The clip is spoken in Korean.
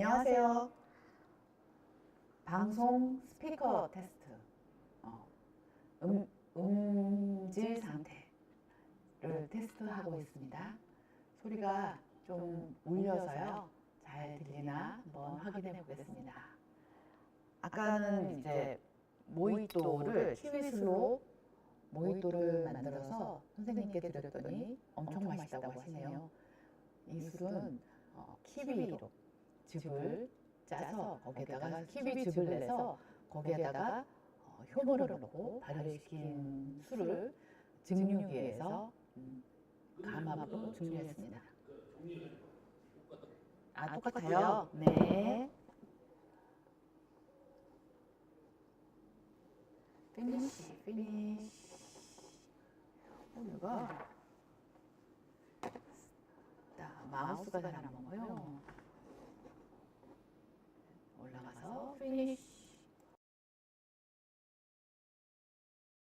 안녕하세요. 방송 스피커 테스트. 어, 음, 음질 상태를 테스트하고 있습니다. 소리가 좀 울려서요. 잘 들리나 한번 확인해 보겠습니다. 아까는 이제 모히또를 키위술로 모히또를 만들어서 선생님께 드렸더니 엄청 맛있다고 하시네요. 이 술은 어, 키위로 즙을 짜서 거기에다가 키위 즙을 내서 거기에다가 어, 효모를 넣고 발효시킨 술을 증류기에서 음, 감압으로 증류했습니다. 아 똑같아요. 네. 피니시 피니시. 어, 얘가 나 마우스가 잘안 먹어요. 올라가서 피니시.